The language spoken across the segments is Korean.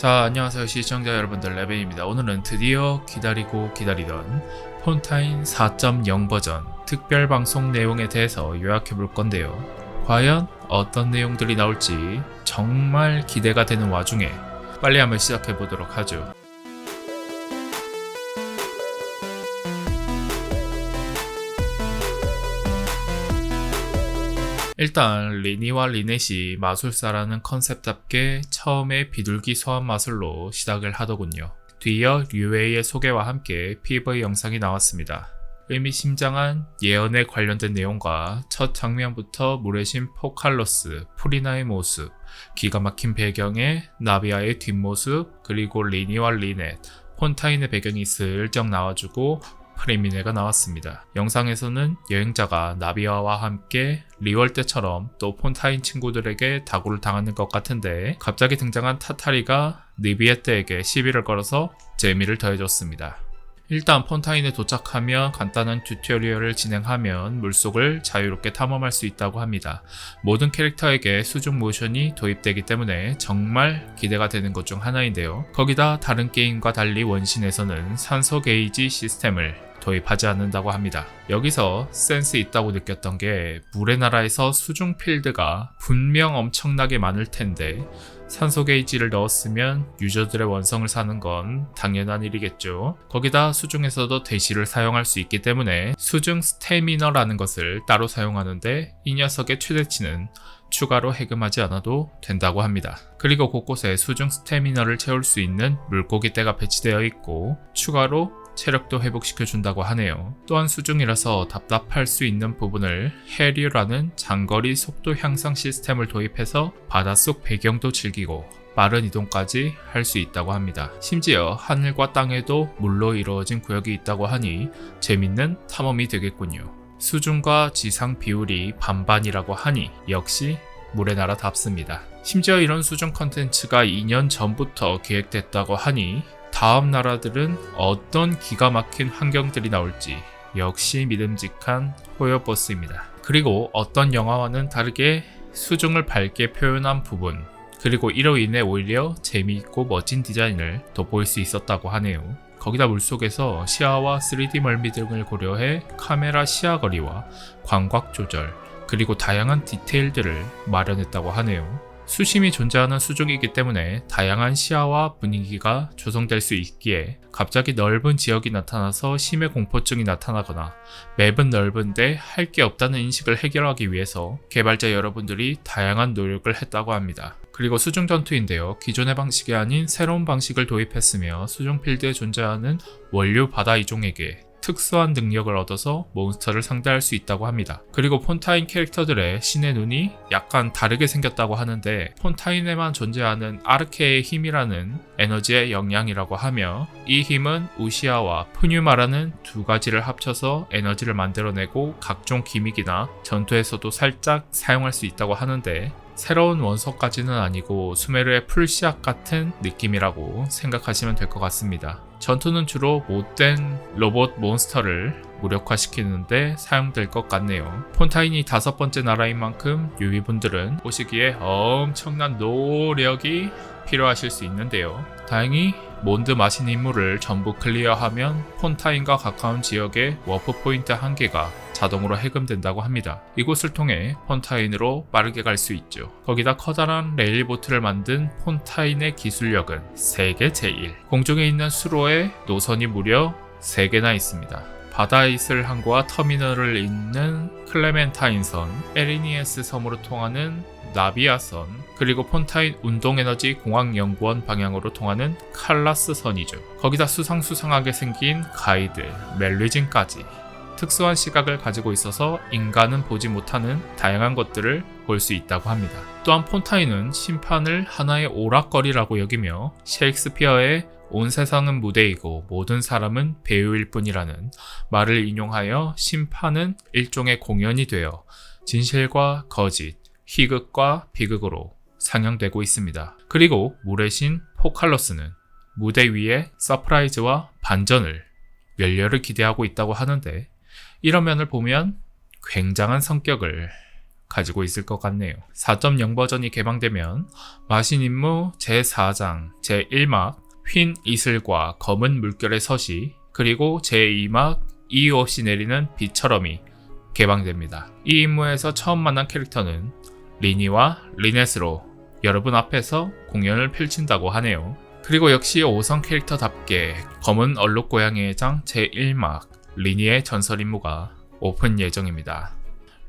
자, 안녕하세요. 시청자 여러분들, 레베입니다. 오늘은 드디어 기다리고 기다리던 폰타인 4.0 버전 특별 방송 내용에 대해서 요약해 볼 건데요. 과연 어떤 내용들이 나올지 정말 기대가 되는 와중에 빨리 한번 시작해 보도록 하죠. 일단 리니와 리넷이 마술사라는 컨셉답게 처음에 비둘기 소환 마술로 시작을 하더군요. 뒤이어 류웨이의 소개와 함께 PV 영상이 나왔습니다. 의미심장한 예언에 관련된 내용과 첫 장면부터 물의 신 포칼로스, 프리나의 모습, 기가 막힌 배경에 나비아의 뒷모습, 그리고 리니와 리넷, 폰타인의 배경이 슬쩍 나와주고 프레미네가 나왔습니다. 영상에서는 여행자가 나비아와 함께 리월 때처럼 또 폰타인 친구들에게 다구를 당하는 것 같은데 갑자기 등장한 타타리가 니비에떼에게 시비를 걸어서 재미를 더해줬습니다. 일단 폰타인에 도착하며 간단한 튜토리얼을 진행하면 물속을 자유롭게 탐험할 수 있다고 합니다. 모든 캐릭터에게 수중 모션이 도입되기 때문에 정말 기대가 되는 것 중 하나인데요. 거기다 다른 게임과 달리 원신에서는 산소 게이지 시스템을 도입하지 않는다고 합니다. 여기서 센스 있다고 느꼈던 게 물의 나라에서 수중 필드가 분명 엄청나게 많을 텐데 산소 게이지를 넣었으면 유저들의 원성을 사는 건 당연한 일이겠죠. 거기다 수중에서도 대시를 사용할 수 있기 때문에 수중 스태미너라는 것을 따로 사용하는데 이 녀석의 최대치는 추가로 해금하지 않아도 된다고 합니다. 그리고 곳곳에 수중 스태미너를 채울 수 있는 물고기 떼가 배치되어 있고 추가로 체력도 회복시켜준다고 하네요. 또한 수중이라서 답답할 수 있는 부분을 해류라는 장거리 속도 향상 시스템을 도입해서 바닷속 배경도 즐기고 빠른 이동까지 할 수 있다고 합니다. 심지어 하늘과 땅에도 물로 이루어진 구역이 있다고 하니 재밌는 탐험이 되겠군요. 수중과 지상 비율이 반반이라고 하니 역시 물의 나라답습니다. 심지어 이런 수중 컨텐츠가 2년 전부터 계획됐다고 하니 다음 나라들은 어떤 기가 막힌 환경들이 나올지 역시 믿음직한 호요버스입니다. 그리고 어떤 영화와는 다르게 수중을 밝게 표현한 부분 그리고 이로 인해 오히려 재미있고 멋진 디자인을 돋보일 수 있었다고 하네요. 거기다 물속에서 시야와 3D 멀미 등을 고려해 카메라 시야 거리와 광각 조절 그리고 다양한 디테일들을 마련했다고 하네요. 수심이 존재하는 수중이기 때문에 다양한 시야와 분위기가 조성될 수 있기에 갑자기 넓은 지역이 나타나서 심해 공포증이 나타나거나 맵은 넓은데 할 게 없다는 인식을 해결하기 위해서 개발자 여러분들이 다양한 노력을 했다고 합니다. 그리고 수중 전투인데요. 기존의 방식이 아닌 새로운 방식을 도입했으며 수중 필드에 존재하는 원류 바다 이종에게 특수한 능력을 얻어서 몬스터를 상대할 수 있다고 합니다. 그리고 폰타인 캐릭터들의 신의 눈이 약간 다르게 생겼다고 하는데 폰타인에만 존재하는 아르케의 힘이라는 에너지의 영향이라고 하며 이 힘은 우시아와 푸뉴마라는 두 가지를 합쳐서 에너지를 만들어내고 각종 기믹이나 전투에서도 살짝 사용할 수 있다고 하는데 새로운 원소까지는 아니고 수메르의 풀씨앗 같은 느낌이라고 생각하시면 될 것 같습니다. 전투는 주로 못된 로봇 몬스터를 무력화시키는데 사용될 것 같네요. 폰타인이 다섯 번째 나라인 만큼 유비분들은 보시기에 엄청난 노력이 필요하실 수 있는데요. 다행히 몬드 마신 임무를 전부 클리어하면 폰타인과 가까운 지역의 워프 포인트 한 개가 자동으로 해금된다고 합니다. 이곳을 통해 폰타인으로 빠르게 갈 수 있죠. 거기다 커다란 레일보트를 만든 폰타인의 기술력은 세계 제1. 공중에 있는 수로의 노선이 무려 3개나 있습니다. 바다에 있을 항구와 터미널을 잇는 클레멘타인선, 에리니에스 섬으로 통하는 나비아선, 그리고 폰타인 운동에너지 공학연구원 방향으로 통하는 칼라스 선이죠. 거기다 수상수상하게 생긴 가이드, 멜리진까지 특수한 시각을 가지고 있어서 인간은 보지 못하는 다양한 것들을 볼 수 있다고 합니다. 또한 폰타인은 심판을 하나의 오락거리라고 여기며 셰익스피어의 온 세상은 무대이고 모든 사람은 배우일 뿐이라는 말을 인용하여 심판은 일종의 공연이 되어 진실과 거짓, 희극과 비극으로 상영되고 있습니다. 그리고 물의 신 포칼로스는 무대 위에 서프라이즈와 반전을 열렬히 기대하고 있다고 하는데 이런 면을 보면 굉장한 성격을 가지고 있을 것 같네요. 4.0 버전이 개방되면 마신 임무 제4장 제1막 휜 이슬과 검은 물결의 서시 그리고 제2막 이유 없이 내리는 비처럼이 개방됩니다. 이 임무에서 처음 만난 캐릭터는 리니와 리넷으로 여러분 앞에서 공연을 펼친다고 하네요. 그리고 역시 5성 캐릭터답게 검은 얼룩 고양이의 장 제1막 리니의 전설 임무가 오픈 예정입니다.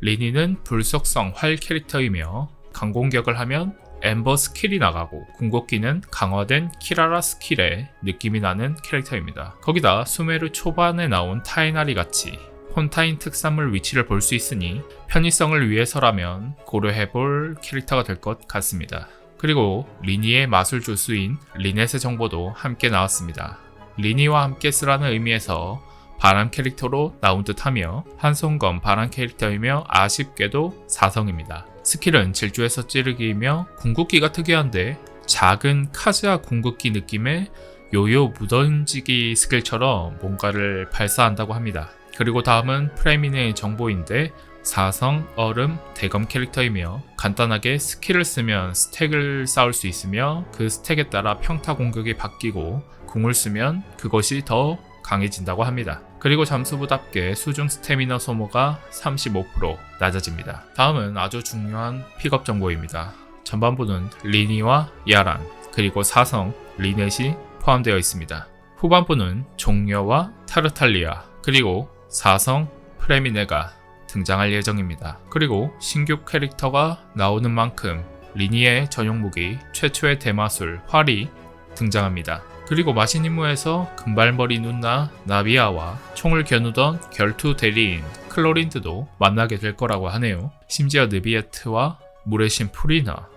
리니는 불속성 활 캐릭터이며 강공격을 하면 엠버 스킬이 나가고 궁극기는 강화된 키라라 스킬의 느낌이 나는 캐릭터입니다. 거기다 수메르 초반에 나온 타이나리 같이 폰타인 특산물 위치를 볼 수 있으니 편의성을 위해서라면 고려해볼 캐릭터가 될 것 같습니다. 그리고 리니의 마술 주수인 리넷의 정보도 함께 나왔습니다. 리니와 함께 쓰라는 의미에서 바람 캐릭터로 나온 듯 하며 한송검 바람 캐릭터이며 아쉽게도 4성입니다. 스킬은 질주에서 찌르기이며 궁극기가 특이한데 작은 카즈아 궁극기 느낌의 요요 무던지기 스킬처럼 뭔가를 발사한다고 합니다. 그리고 다음은 프레미네의 정보인데 사성, 얼음, 대검 캐릭터이며 간단하게 스킬을 쓰면 스택을 쌓을 수 있으며 그 스택에 따라 평타 공격이 바뀌고 궁을 쓰면 그것이 더 강해진다고 합니다. 그리고 잠수부답게 수중 스태미너 소모가 35% 낮아집니다. 다음은 아주 중요한 픽업 정보입니다. 전반부는 리니와 야란, 그리고 사성, 리넷이 포함되어 있습니다. 후반부는 종려와 타르탈리아, 그리고 사성, 프레미네가 등장할 예정입니다. 그리고 신규 캐릭터가 나오는 만큼 리니의 전용 무기 최초의 대마술 활이 등장합니다. 그리고 마신 임무에서 금발머리 누나 나비아와 총을 겨누던 결투 대리인 클로린드도 만나게 될 거라고 하네요. 심지어 느비에트와 물의 신 프리나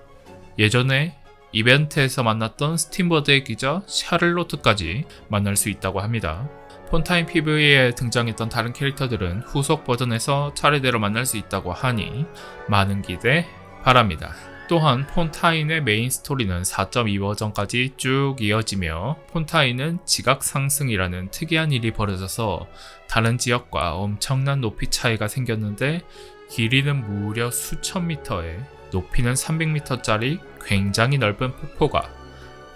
예전에 이벤트에서 만났던 스팀버드의 기자 샤를로트까지 만날 수 있다고 합니다. 폰타인 PV에 등장했던 다른 캐릭터들은 후속 버전에서 차례대로 만날 수 있다고 하니 많은 기대 바랍니다. 또한 폰타인의 메인 스토리는 4.2 버전까지 쭉 이어지며 폰타인은 지각 상승이라는 특이한 일이 벌어져서 다른 지역과 엄청난 높이 차이가 생겼는데 길이는 무려 수천 미터에 높이는 300m짜리 굉장히 넓은 폭포가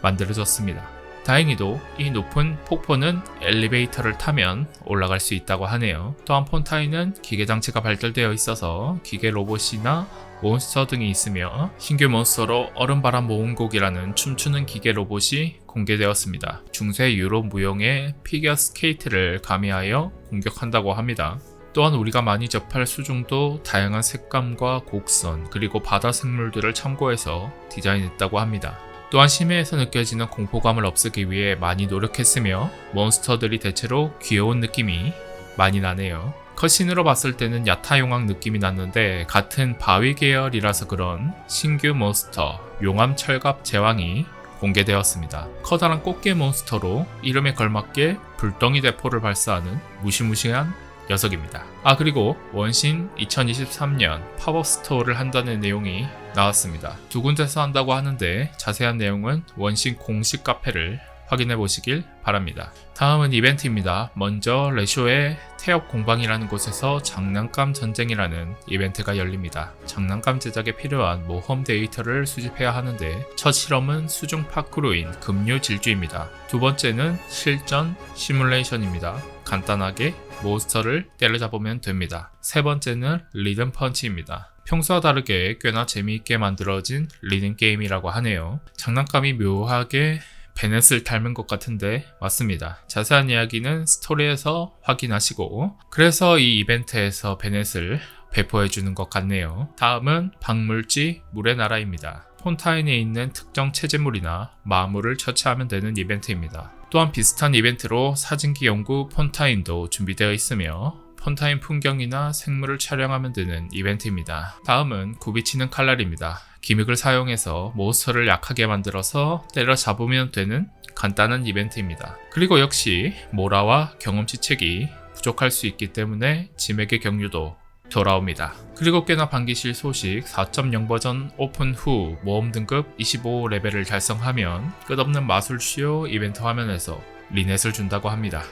만들어졌습니다. 다행히도 이 높은 폭포는 엘리베이터를 타면 올라갈 수 있다고 하네요. 또한 폰타인은 기계 장치가 발달되어 있어서 기계 로봇이나 몬스터 등이 있으며 신규 몬스터로 얼음바람 모음곡이라는 춤추는 기계 로봇이 공개되었습니다. 중세 유럽 무용의 피겨 스케이트를 가미하여 공격한다고 합니다. 또한 우리가 많이 접할 수중도 다양한 색감과 곡선 그리고 바다 생물들을 참고해서 디자인했다고 합니다. 또한 심해에서 느껴지는 공포감을 없애기 위해 많이 노력했으며 몬스터들이 대체로 귀여운 느낌이 많이 나네요. 컷신으로 봤을 때는 야타용왕 느낌이 났는데 같은 바위 계열이라서 그런 신규 몬스터 용암 철갑 제왕이 공개되었습니다. 커다란 꽃게 몬스터로 이름에 걸맞게 불덩이 대포를 발사하는 무시무시한 녀석입니다. 아 그리고 원신 2023년 팝업 스토어를 한다는 내용이 나왔습니다. 두 군데서 한다고 하는데 자세한 내용은 원신 공식 카페를 확인해 보시길 바랍니다. 다음은 이벤트입니다. 먼저 레쇼의 태엽 공방이라는 곳에서 장난감 전쟁이라는 이벤트가 열립니다. 장난감 제작에 필요한 모험 데이터를 수집해야 하는데 첫 실험은 수중 파크로인 급류 질주입니다. 두 번째는 실전 시뮬레이션입니다. 간단하게 몬스터를 때려잡으면 됩니다. 세 번째는 리듬 펀치입니다. 평소와 다르게 꽤나 재미있게 만들어진 리듬 게임이라고 하네요. 장난감이 묘하게 베넷을 닮은 것 같은데 맞습니다. 자세한 이야기는 스토리에서 확인하시고 그래서 이 이벤트에서 베넷을 배포해 주는 것 같네요. 다음은 박물지 물의 나라입니다. 폰타인에 있는 특정 체제물이나 마물을 처치하면 되는 이벤트입니다. 또한 비슷한 이벤트로 사진기 연구 폰타인도 준비되어 있으며 폰타인 풍경이나 생물을 촬영하면 되는 이벤트입니다. 다음은 굽이치는 칼날입니다. 기믹을 사용해서 몬스터를 약하게 만들어서 때려잡으면 되는 간단한 이벤트입니다. 그리고 역시 모라와 경험치 책이 부족할 수 있기 때문에 짐에게 경유도 돌아옵니다. 그리고 꽤나 반기실 소식 4.0 버전 오픈 후 모험 등급 25레벨을 달성하면 끝없는 마술 쉬어 이벤트 화면에서 리넷을 준다고 합니다.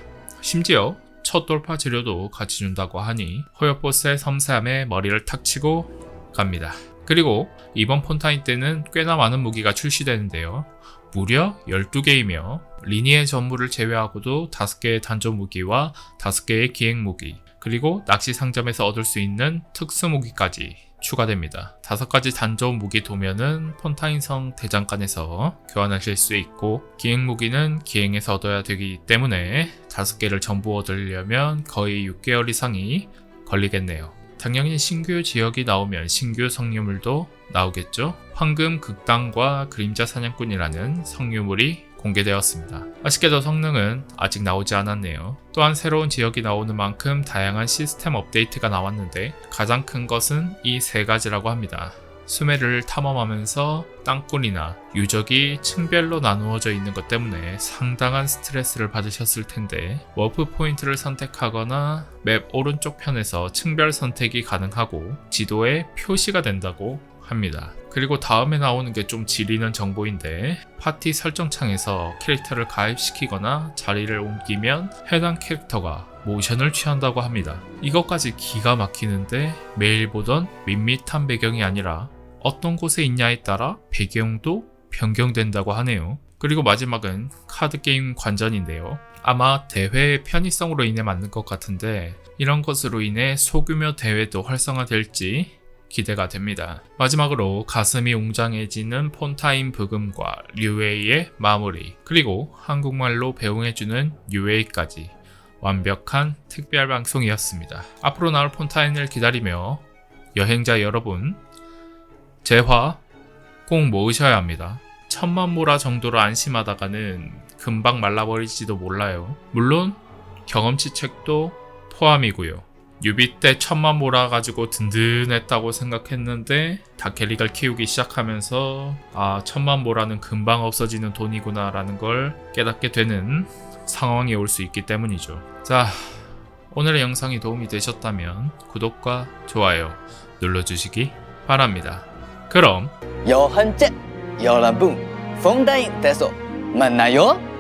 심지어 첫 돌파 재료도 같이 준다고 하니 호요보스의 섬세함에 머리를 탁 치고 갑니다. 그리고 이번 폰타인 때는 꽤나 많은 무기가 출시되는데요. 무려 12개이며 리니의 전부를 제외하고도 5개의 단전 무기와 5개의 기행 무기 그리고 낚시 상점에서 얻을 수 있는 특수 무기까지 추가됩니다. 5가지 단전 무기 도면은 폰타인성 대장간에서 교환하실 수 있고 기행 무기는 기행에서 얻어야 되기 때문에 5개를 전부 얻으려면 거의 6개월 이상이 걸리겠네요. 당연히 신규 지역이 나오면 신규 성유물도 나오겠죠. 황금 극당과 그림자 사냥꾼이라는 성유물이 공개되었습니다. 아쉽게도 성능은 아직 나오지 않았네요. 또한 새로운 지역이 나오는 만큼 다양한 시스템 업데이트가 나왔는데 가장 큰 것은 이 세 가지라고 합니다. 수메를 탐험하면서 땅굴이나 유적이 층별로 나누어져 있는 것 때문에 상당한 스트레스를 받으셨을 텐데 워프 포인트를 선택하거나 맵 오른쪽 편에서 층별 선택이 가능하고 지도에 표시가 된다고 합니다. 그리고 다음에 나오는 게 좀 지리는 정보인데 파티 설정창에서 캐릭터를 가입시키거나 자리를 옮기면 해당 캐릭터가 모션을 취한다고 합니다. 이것까지 기가 막히는데 매일 보던 밋밋한 배경이 아니라 어떤 곳에 있냐에 따라 배경도 변경된다고 하네요. 그리고 마지막은 카드게임 관전인데요. 아마 대회의 편의성으로 인해 맞는 것 같은데 이런 것으로 인해 소규모 대회도 활성화될지 기대가 됩니다. 마지막으로 가슴이 웅장해지는 폰타인 부금과 류웨이의 마무리 그리고 한국말로 배웅해주는 류웨이까지 완벽한 특별 방송이었습니다. 앞으로 나올 폰타인을 기다리며 여행자 여러분 재화 꼭 모으셔야 합니다. 천만 모라 정도로 안심하다가는 금방 말라버릴지도 몰라요. 물론 경험치 책도 포함이고요. 유비 때 천만 몰아가지고 든든했다고 생각했는데 다켈리가 키우기 시작하면서 아 천만 몰아는 금방 없어지는 돈이구나 라는 걸 깨닫게 되는 상황이 올 수 있기 때문이죠. 자 오늘의 영상이 도움이 되셨다면 구독과 좋아요 눌러주시기 바랍니다. 그럼 여한째 여러분 퐁다인 돼서 만나요.